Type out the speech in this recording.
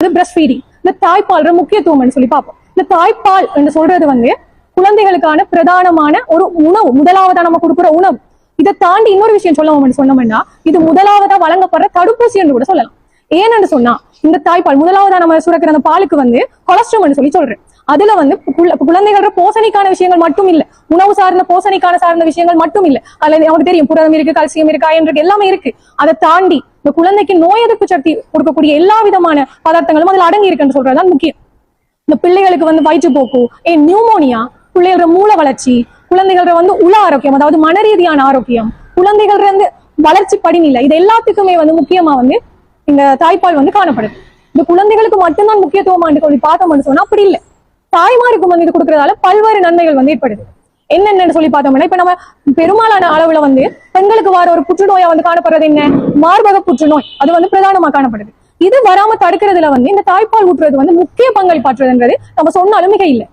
அது breast feeding இந்த தாய்ப்பால்ற முக்கியத்துவம்னு சொல்லி பார்ப்போம். இந்த தாய்ப்பால் என்று சொல்றது வந்து குழந்தைகளுக்கான பிரதானமான ஒரு உணவு முதலாவதா நம்ம கொடுக்குற உணவு. இதை தாண்டி இன்னொரு விஷயம் சொல்லவும் சொன்னோம்னா இது முதலாவதா வழங்கப்படுற தடுப்பூசி என்று கூட சொல்லலாம். ஏன்னு சொன்னா இந்த தாய்ப்பால் முதலாவதா நம்ம சுரக்கிற அந்த பாலுக்கு வந்து கொலஸ்ட்ரம் சொல்லி சொல்றேன். அதுல வந்து குழந்தைகளோட போசணைக்கான விஷயங்கள் மட்டும் இல்ல. உணவு சார்ந்த போசணிக்கான சார்ந்த விஷயங்கள் மட்டும் இல்ல. அதுல அவங்களுக்கு தெரியும் புரதம் இருக்கு கல்சியம் இருக்கு அயன் இருக்கு எல்லாமே இருக்கு. அதை தாண்டி இந்த குழந்தைக்கு நோய் எதிர்ப்பு சக்தி கொடுக்கக்கூடிய எல்லா விதமான பதார்த்தங்களும் அதுல அடங்கி இருக்குன்னு சொல்றதுதான் முக்கியம். இந்த பிள்ளைகளுக்கு வந்து வயிற்றுப்போக்கு ஏன் நியூமோனியா பிள்ளைகளோட மூல வளர்ச்சி குழந்தைகளோட வந்து உள ஆரோக்கியம் அதாவது மன ரீதியான ஆரோக்கியம் குழந்தைகள் வந்து வளர்ச்சி படிநிலை இது எல்லாத்துக்குமே வந்து முக்கியமா வந்து இந்த தாய்ப்பால் வந்து காணப்படுது. இந்த குழந்தைகளுக்கு மட்டும்தான் முக்கியத்துவம் சொல்லி பார்த்தோம்னு சொன்னா அப்படி இல்லை. தாய்மாருக்கும் வந்து இது கொடுக்கறதால பல்வேறு நன்மைகள் வந்து ஏற்படுது. என்னென்னு சொல்லி பார்த்தோம்னா இப்ப நம்ம பெரும்பாலான அளவுல வந்து பெண்களுக்கு வர ஒரு புற்றுநோயா வந்து காணப்படுறது என்ன? மார்பக புற்றுநோய். அது வந்து பிரதானமா காணப்படுது. இது வராம தடுக்கிறதுல வந்து இந்த தாய்ப்பால் ஊற்றுறது வந்து முக்கிய பங்களிப்பாற்றுறதுன்றது நம்ம சொன்னாலும் மிக இல்லை